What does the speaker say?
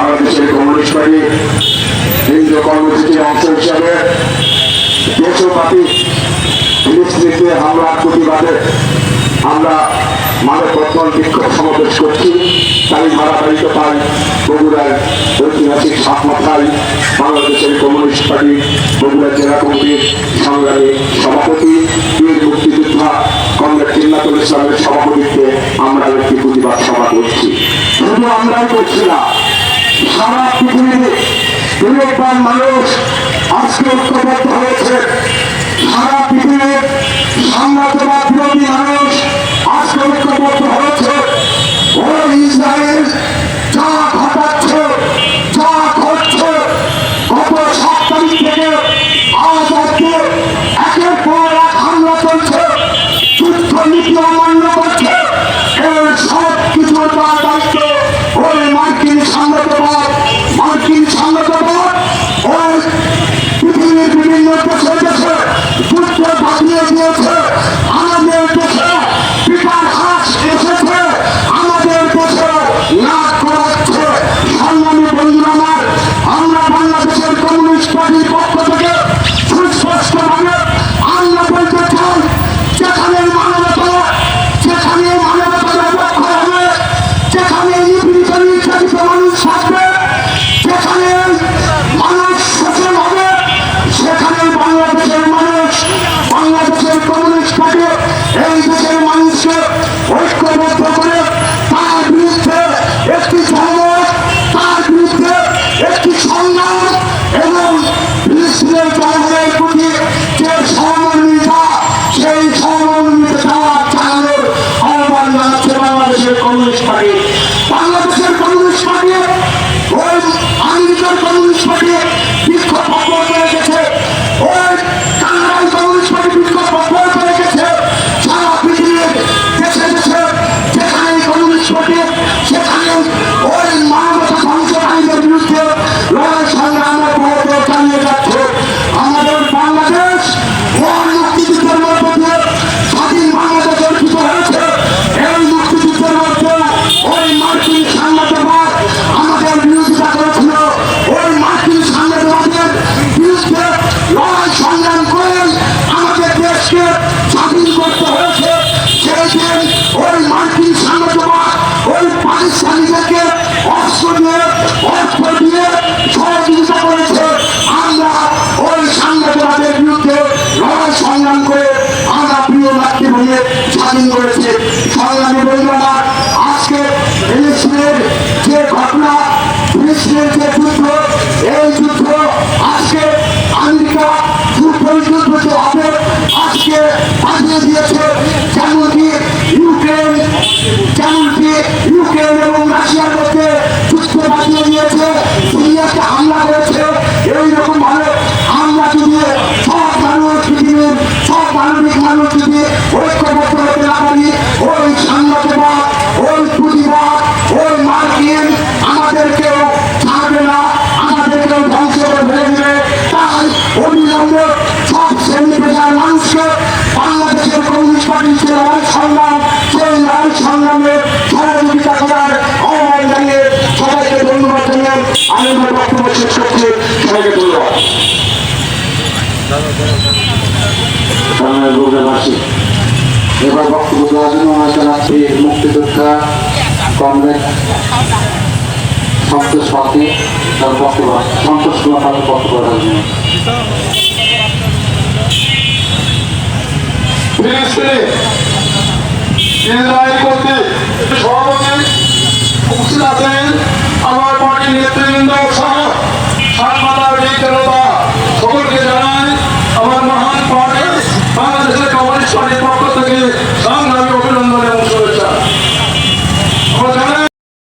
বাংলাদেশের communist party কেন্দ্রীয় কর্মসূচির অংশ হিসাবে দেশব্যাপী ফিলিস্তিনিতে প্রতিবাদে আমরা মানব বর্তমান বিক্ষোভ সমাবেশ করছি। তাই ধারাবাহিক পাই বগুড়ার ঐতিহাসিক সাতমাথায় বাংলাদেশের কমিউনিস্ট পার্টি বগুড়া জেলা কমিটির সংগ্রামী সভাপতি, বীর মুক্তিযোদ্ধা কমরেড চিন্নাতুল ইসলামের সভাপতিত্বে আমরা একটি প্রতিবাদ সভা করছি। শুধু আমরাই করছি না সারা পৃথিবীর বিবেকবান মানুষ আজকে ঐক্যবদ্ধ হয়েছে। সারা পৃথিবীর সাম্রাজ্যবাদ বিরোধী মানুষ বাঁধিয়ে দিয়েছে আমাদের দেশে পিতার হাস এসেছে আমাদের দেশে নাক পার্টি ফিলিস্তিনের যে যুদ্ধ, এই যুদ্ধ আজকে আমেরিকা যে হবে। আজকে পাঠিয়ে দিয়েছে যেমনকি ইউক্রেন যেমনকি ইউক্রেন এবং রাশিয়ার মধ্যে যুদ্ধ পাঠিয়ে দিয়েছে। সিরিয়াকে হামলা করেছে। এইরকম ভাবে আমরা যদি সব মানুষ পৃথিবীর সব মানবিক মানুষ ঐক্যবদ্ধ হতে না পারি, ওই সাম্রাজ্যবাদ এবার বক্তব্য দেওয়ার জন্য জানাচ্ছি মুক্তিযোদ্ধা, কমরেড, সন্তোষ পাতি তার বক্তব্য, সন্তোষ কুমার বক্তব্য রাখার জন্য। ইসরায়েল কর্তৃক